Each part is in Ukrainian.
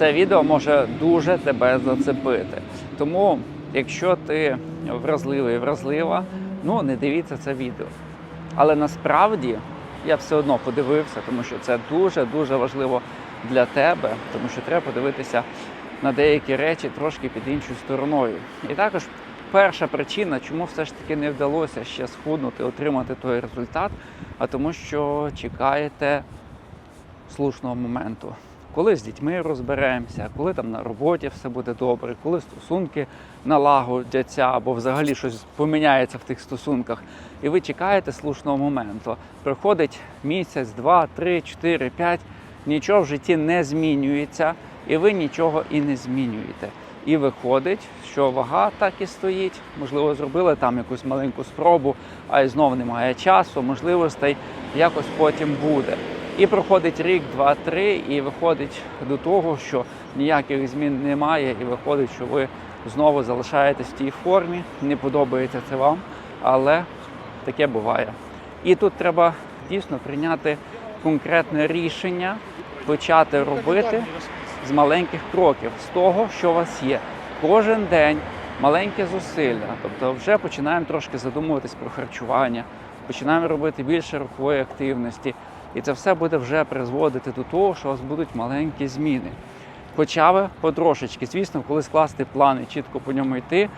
це відео може дуже тебе зацепити. Тому, якщо ти вразливий, вразлива, ну не дивіться це відео. Але насправді я все одно подивився, тому що це дуже дуже важливо для тебе, тому що треба подивитися на деякі речі трошки під іншою стороною. І також перша причина, чому все ж таки не вдалося ще схуднути, отримати той результат, а тому, що чекаєте слушного моменту. Коли з дітьми розберемося, коли там на роботі все буде добре, коли стосунки налагодяться або взагалі щось поміняється в тих стосунках, і ви чекаєте слушного моменту. Проходить місяць, два, три, чотири, п'ять, нічого в житті не змінюється, і ви нічого і не змінюєте. І виходить, що вага так і стоїть. Можливо, зробили там якусь маленьку спробу, а й знов немає часу, можливостей якось потім буде. І проходить рік, два, три, і виходить до того, що ніяких змін немає, і виходить, що ви знову залишаєтесь в тій формі, не подобається це вам, але таке буває. І тут треба дійсно прийняти конкретне рішення, почати робити з маленьких кроків, з того, що у вас є. Кожен день маленьке зусилля. Тобто вже починаємо трошки задумуватись про харчування, починаємо робити більше рухової активності. І це все буде вже призводити до того, що у вас будуть маленькі зміни. Хоча ви потрошечки, звісно, коли скласти план і чітко по ньому йти,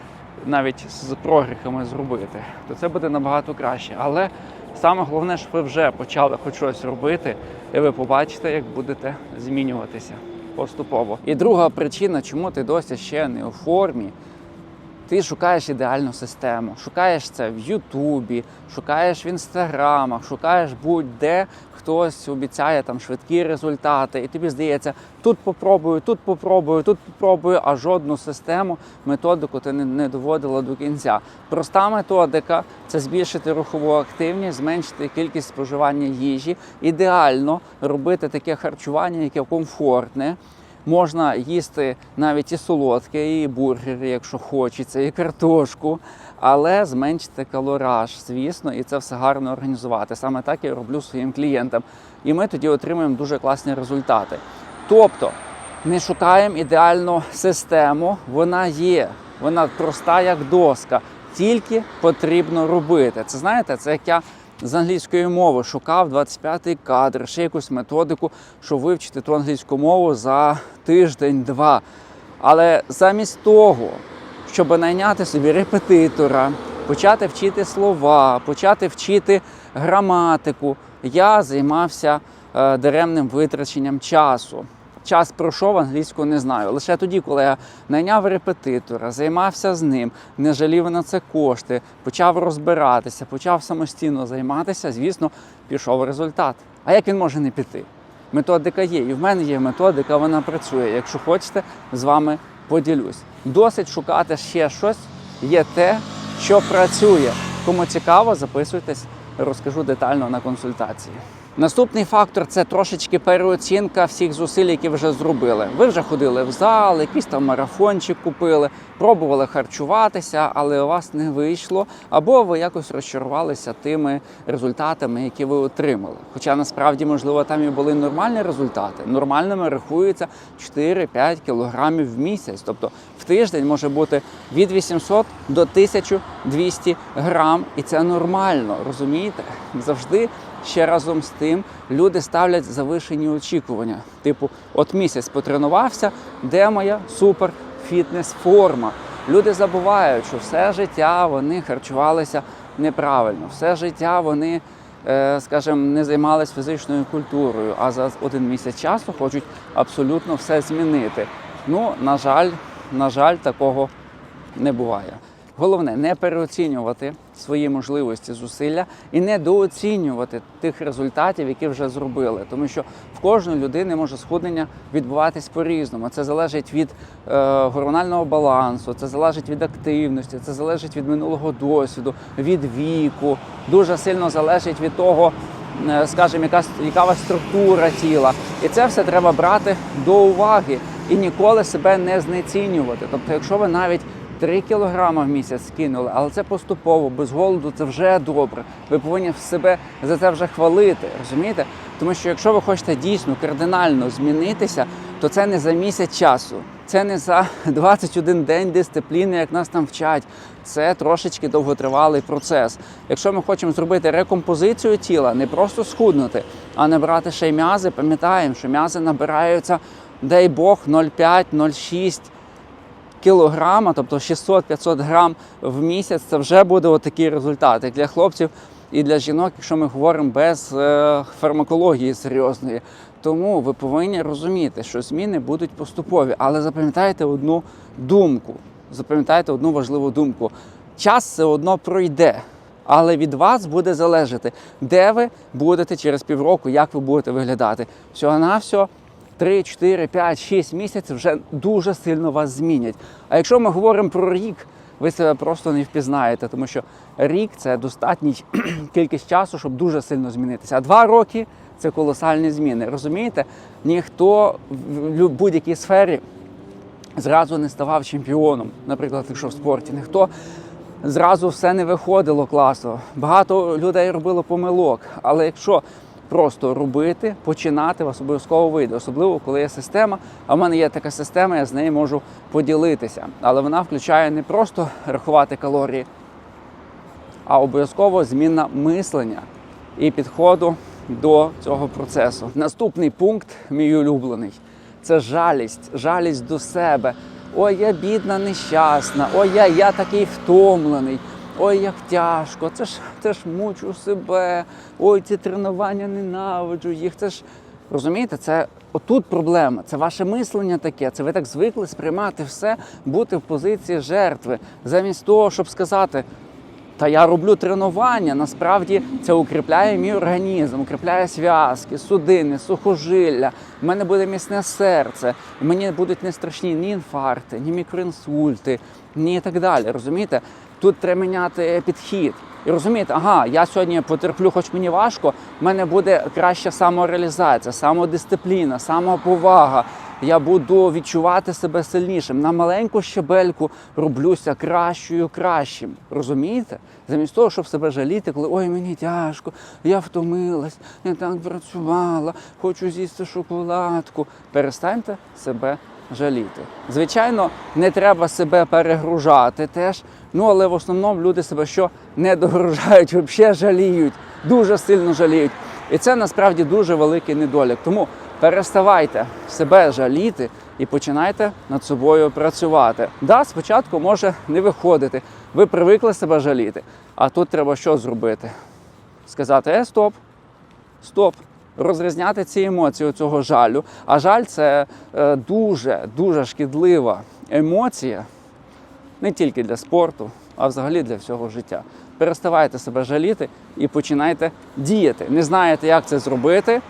навіть з прогріхами зробити, то це буде набагато краще. Але саме головне, щоб ви вже почали хоч щось робити, і ви побачите, як будете змінюватися поступово. І друга причина, чому ти досі ще не у формі, ти шукаєш ідеальну систему, шукаєш це в Ютубі, шукаєш в інстаграмах, шукаєш будь-де хтось обіцяє там швидкі результати, і тобі здається, тут попробую, тут попробую, тут попробую, а жодну систему, методику ти не, доводила до кінця. Проста методика це збільшити рухову активність, зменшити кількість споживання їжі. Ідеально робити таке харчування, яке комфортне. Можна їсти навіть і солодке, і бургери, якщо хочеться, і картошку, але зменшити калораж, звісно, і це все гарно організувати. Саме так я роблю своїм клієнтам. І ми тоді отримуємо дуже класні результати. Тобто не шукаємо ідеальну систему, вона є, вона проста як доска, тільки потрібно робити. Це знаєте, це як я з англійської мови шукав 25-й кадр, ще якусь методику, щоб вивчити ту англійську мову за тиждень-два. Але замість того, щоб найняти собі репетитора, почати вчити слова, почати вчити граматику, я займався е, даремним витраченням часу. Час пройшов англійську не знаю. Лише тоді, коли я найняв репетитора, займався з ним, не жалів на це кошти, почав розбиратися, почав самостійно займатися, звісно, пішов результат. А як він може не піти? Методика є, і в мене є методика, вона працює. Якщо хочете, з вами поділюсь. Досить шукати ще щось, є те, що працює. Кому цікаво, записуйтесь, розкажу детально на консультації. Наступний фактор це трошечки переоцінка всіх зусиль, які вже зробили. Ви вже ходили в зал, якийсь там марафончик купили, пробували харчуватися, але у вас не вийшло, або ви якось розчарувалися тими результатами, які ви отримали. Хоча насправді, можливо, там і були нормальні результати. Нормальними рахується 4-5 кілограмів в місяць. Тобто в тиждень може бути від 800 до 1200 грам, і це нормально, розумієте? Завжди ще разом з тим люди ставлять завишені очікування. Типу, от місяць потренувався, де моя супер фітнес форма. Люди забувають, що все життя вони харчувалися неправильно, все життя вони, е, скажімо, не займалися фізичною культурою, а за один місяць часу хочуть абсолютно все змінити. Ну, на жаль, на жаль, такого не буває. Головне не переоцінювати свої можливості, зусилля і не дооцінювати тих результатів, які вже зробили. Тому що в кожної людини може схуднення відбуватись по-різному. Це залежить від е, гормонального балансу, це залежить від активності, це залежить від минулого досвіду, від віку. Дуже сильно залежить від того, е, скажімо, яка, яка структура тіла. І це все треба брати до уваги і ніколи себе не знецінювати. Тобто, якщо ви навіть 3 кілограми в місяць скинули, але це поступово, без голоду, це вже добре. Ви повинні себе за це вже хвалити, розумієте? Тому що якщо ви хочете дійсно кардинально змінитися, то це не за місяць часу, це не за 21 день дисципліни, як нас там вчать. Це трошечки довготривалий процес. Якщо ми хочемо зробити рекомпозицію тіла, не просто схуднути, а набрати ще й м'язи, пам'ятаємо, що м'язи набираються, дай Бог, 0,5-0,6 кілограма, тобто 600-500 грам в місяць, це вже буде отакий результат. Як для хлопців і для жінок, якщо ми говоримо без е, фармакології серйозної. Тому ви повинні розуміти, що зміни будуть поступові, але запам'ятайте одну думку. Запам'ятайте одну важливу думку. Час все одно пройде, але від вас буде залежати, де ви будете через півроку, як ви будете виглядати. Всього на всього 3, 4, 5, 6 місяців вже дуже сильно вас змінять. А якщо ми говоримо про рік, ви себе просто не впізнаєте, тому що рік це достатній кількість часу, щоб дуже сильно змінитися. А два роки це колосальні зміни. Розумієте? Ніхто в будь-якій сфері зразу не ставав чемпіоном, наприклад, якщо в спорті. Ніхто зразу все не виходило класно. Багато людей робило помилок. Але якщо просто робити, починати, вас обов'язково вийде. Особливо, коли є система. А в мене є така система, я з нею можу поділитися. Але вона включає не просто рахувати калорії, а обов'язково зміна мислення і підходу до цього процесу. Наступний пункт, мій улюблений, це жалість, жалість до себе. Ой, я бідна, нещасна, ой, я, я такий втомлений. Ой, як тяжко, це ж це ж мучу себе. Ой, ці тренування ненавиджу їх. Це ж розумієте, це отут проблема. Це ваше мислення таке. Це ви так звикли сприймати все, бути в позиції жертви, замість того, щоб сказати. Та я роблю тренування. Насправді це укріпляє мій організм, укріпляє зв'язки, судини, сухожилля. У мене буде міцне серце. Мені будуть не страшні ні інфаркти, ні мікроінсульти, ні і так далі. Розумієте? Тут треба міняти підхід. І розумієте, ага, я сьогодні потерплю, хоч мені важко. в мене буде краща самореалізація, самодисципліна, самоповага. Я буду відчувати себе сильнішим. На маленьку щебельку роблюся кращою, кращим. Розумієте? Замість того, щоб себе жаліти, коли ой, мені тяжко, я втомилась, я так працювала, хочу з'їсти шоколадку. Перестаньте себе жаліти. Звичайно, не треба себе перегружати теж. Ну але в основному люди себе що не догружають, взагалі жаліють, дуже сильно жаліють. І це насправді дуже великий недолік. Тому переставайте себе жаліти і починайте над собою працювати. Да, спочатку може не виходити. Ви привикли себе жаліти. А тут треба що зробити? Сказати: е, стоп, стоп. Розрізняти ці емоції цього жалю. А жаль це е, дуже дуже шкідлива емоція не тільки для спорту, а взагалі для всього життя. Переставайте себе жаліти і починайте діяти. Не знаєте, як це зробити?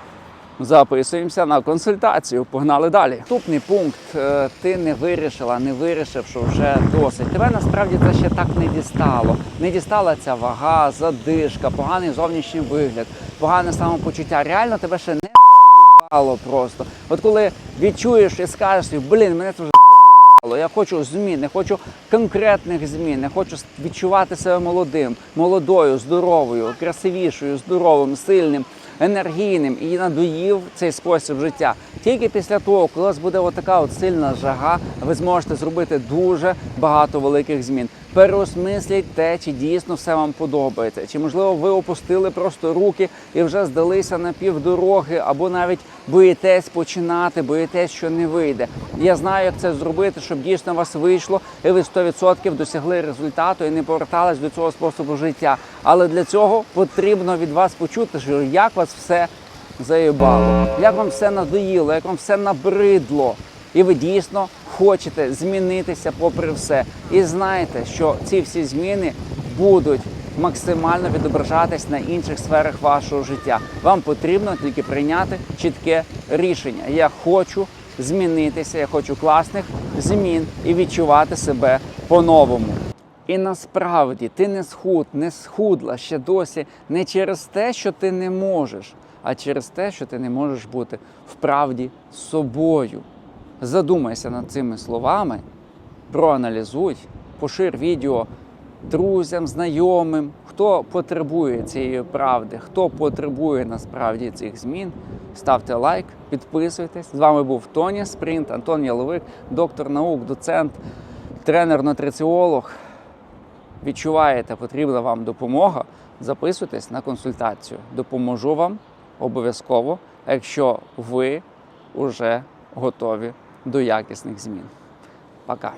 Записуємося на консультацію. Погнали далі. Наступний пункт: Е, ти не вирішила, не вирішив, що вже досить. Тебе насправді це ще так не дістало. Не дістала ця вага, задишка, поганий зовнішній вигляд, погане самопочуття. Реально тебе ще не заїбало просто. От коли відчуєш і скажеш, блін, мене це вже заїбало. Я хочу змін, я хочу конкретних змін, я хочу відчувати себе молодим, молодою, здоровою, красивішою, здоровим, сильним енергійним і надоїв цей спосіб життя. Тільки після того, коли у вас буде отака от сильна жага, ви зможете зробити дуже багато великих змін. Переосмисліть те, чи дійсно все вам подобається, чи можливо ви опустили просто руки і вже здалися на півдороги, або навіть боїтесь починати, боїтесь, що не вийде. Я знаю, як це зробити, щоб дійсно вас вийшло, і ви 100% досягли результату і не повертались до цього способу життя. Але для цього потрібно від вас почути, що як вас все заїбало, як вам все надоїло, як вам все набридло. І ви дійсно хочете змінитися попри все. І знаєте, що ці всі зміни будуть максимально відображатись на інших сферах вашого життя. Вам потрібно тільки прийняти чітке рішення. Я хочу змінитися, я хочу класних змін і відчувати себе по-новому. І насправді ти не схуд, не схудла ще досі не через те, що ти не можеш, а через те, що ти не можеш бути вправді собою. Задумайся над цими словами, проаналізуй, пошир відео друзям, знайомим, хто потребує цієї правди, хто потребує насправді цих змін. ставте лайк, підписуйтесь. З вами був Тоні Спринт, Антон Яловик, доктор наук, доцент, тренер-нутриціолог. Відчуваєте, потрібна вам допомога. Записуйтесь на консультацію. Допоможу вам обов'язково, якщо ви вже готові до якісних змін. Пока.